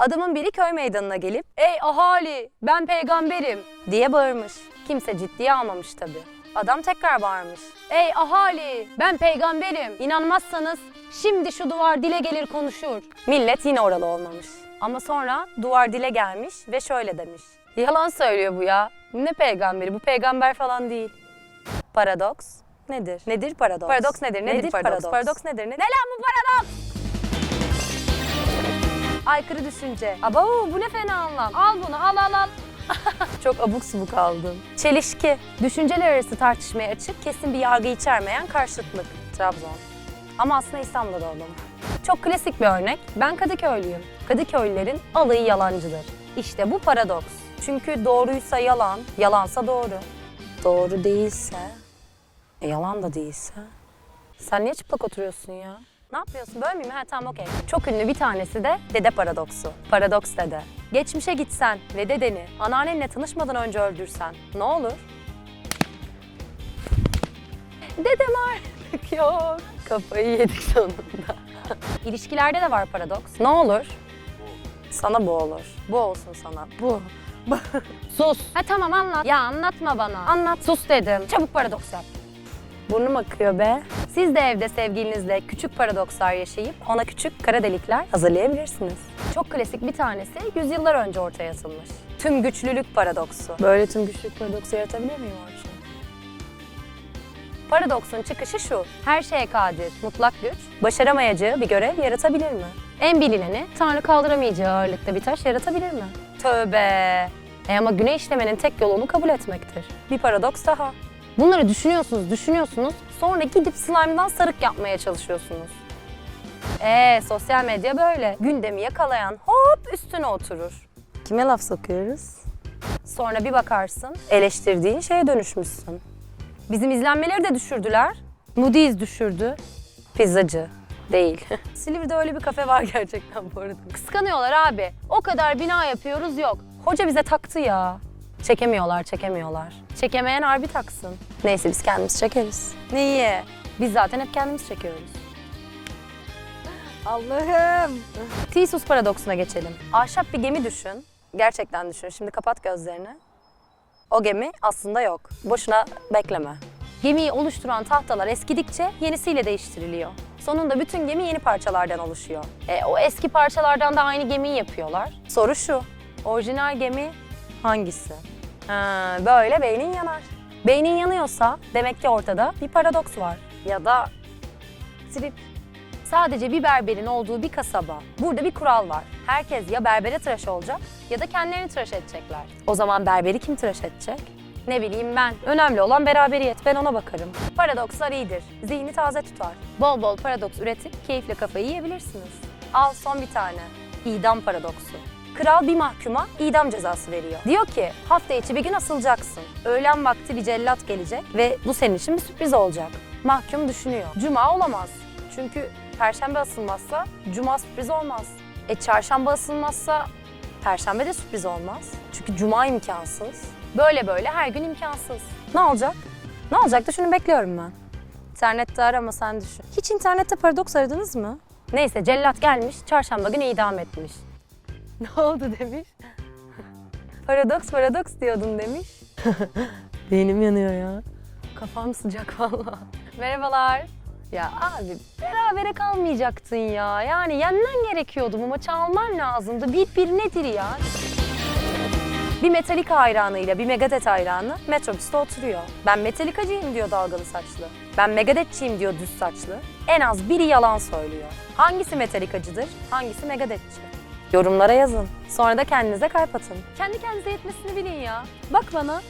Adamın biri köy meydanına gelip ''Ey ahali ben peygamberim'' diye bağırmış. Kimse ciddiye almamış tabii. Adam tekrar bağırmış. ''Ey ahali ben peygamberim inanmazsanız şimdi şu duvar dile gelir konuşur'' Millet yine oralı olmamış. Ama sonra duvar dile gelmiş ve şöyle demiş. Yalan söylüyor bu ya. Ne peygamberi? Bu peygamber falan değil. Paradoks nedir? Nedir paradoks? Paradoks nedir? Nedir, paradoks? Paradoks nedir? Ne, ne lan bu paradoks? Aykırı düşünce. Aba bu ne fena anlam. Al bunu al al al. Çok abuk subuk aldım. Çelişki. Düşünceler arası tartışmaya açık, kesin bir yargı içermeyen karşıtlık. Trabzon. Ama aslında İstanbul'da doğdum. Çok klasik bir örnek. Ben Kadıköylüyüm. Kadıköylülerin alayı yalancıdır. İşte bu paradoks. Çünkü doğruysa yalan, yalansa doğru. Doğru değilse, e, yalan da değilse. Sen niye çıplak oturuyorsun ya? Ne yapıyorsun? Böyle miyim? Ha tamam okey. Çok ünlü bir tanesi de dede paradoksu. Paradoks dede. Geçmişe gitsen ve dedeni anneannenle tanışmadan önce öldürsen ne olur? Dedem artık yok. Kafayı yedik sonunda. İlişkilerde de var paradoks. Ne olur? Sana bu olur. Bu olsun sana. Bu. Sus. Ha tamam anlat. Ya anlatma bana. Anlat. Sus dedim. Çabuk paradoks yap. Burnum akıyor be. Siz de evde sevgilinizle küçük paradokslar yaşayıp ona küçük kara delikler hazırlayabilirsiniz. Çok klasik bir tanesi yüzyıllar önce ortaya atılmış. Tüm güçlülük paradoksu. Böyle tüm güçlülük paradoksu yaratabilir miyim Orçun? Paradoksun çıkışı şu. Her şeye kadir, mutlak güç, başaramayacağı bir görev yaratabilir mi? En bilineni Tanrı kaldıramayacağı ağırlıkta bir taş yaratabilir mi? Tövbe! E ama günah işlemenin tek yolu onu kabul etmektir. Bir paradoks daha. Bunları düşünüyorsunuz, düşünüyorsunuz. Sonra gidip slime'dan sarık yapmaya çalışıyorsunuz. Ee, sosyal medya böyle. Gündemi yakalayan hop üstüne oturur. Kime laf sokuyoruz? Sonra bir bakarsın, eleştirdiğin şeye dönüşmüşsün. Bizim izlenmeleri de düşürdüler. Moody's düşürdü. Pizzacı değil. Silivri'de öyle bir kafe var gerçekten bu arada. Kıskanıyorlar abi. O kadar bina yapıyoruz yok. Hoca bize taktı ya. Çekemiyorlar, çekemiyorlar. Çekemeyen harbi taksın. Neyse biz kendimiz çekeriz. Neyi? Biz zaten hep kendimiz çekiyoruz. Allah'ım. Theseus paradoksuna geçelim. Ahşap bir gemi düşün. Gerçekten düşün. Şimdi kapat gözlerini. O gemi aslında yok. Boşuna bekleme. Gemiyi oluşturan tahtalar eskidikçe yenisiyle değiştiriliyor. Sonunda bütün gemi yeni parçalardan oluşuyor. E, o eski parçalardan da aynı gemiyi yapıyorlar. Soru şu, orijinal gemi hangisi? Ha, böyle beynin yanar. Beynin yanıyorsa demek ki ortada bir paradoks var. Ya da trip. Sadece bir berberin olduğu bir kasaba. Burada bir kural var. Herkes ya berbere tıraş olacak ya da kendilerini tıraş edecekler. O zaman berberi kim tıraş edecek? Ne bileyim ben. Önemli olan beraberiyet. Ben ona bakarım. Paradokslar iyidir. Zihni taze tutar. Bol bol paradoks üretip keyifle kafayı yiyebilirsiniz. Al son bir tane. İdam paradoksu. Kral bir mahkuma idam cezası veriyor. Diyor ki hafta içi bir gün asılacaksın. Öğlen vakti bir cellat gelecek ve bu senin için bir sürpriz olacak. Mahkum düşünüyor. Cuma olamaz. Çünkü perşembe asılmazsa cuma sürpriz olmaz. E çarşamba asılmazsa perşembe de sürpriz olmaz. Çünkü cuma imkansız. Böyle böyle her gün imkansız. Ne olacak? Ne olacak da şunu bekliyorum ben. İnternette arama sen düşün. Hiç internette paradoks aradınız mı? Neyse cellat gelmiş, çarşamba günü idam etmiş. Ne oldu demiş. paradoks paradoks diyordun demiş. Beynim yanıyor ya. Kafam sıcak valla. Merhabalar. Ya abi berabere kalmayacaktın ya. Yani yenmen gerekiyordu bu maçı alman lazımdı. Bir bir nedir ya? Bir Metallica hayranıyla bir Megadeth hayranı metrobüste oturuyor. Ben Metallica'cıyım diyor dalgalı saçlı. Ben Megadeth'çiyim diyor düz saçlı. En az biri yalan söylüyor. Hangisi Metallica'cıdır, hangisi Megadeth'çi? Yorumlara yazın. Sonra da kendinize kalp atın. Kendi kendinize yetmesini bilin ya. Bak bana,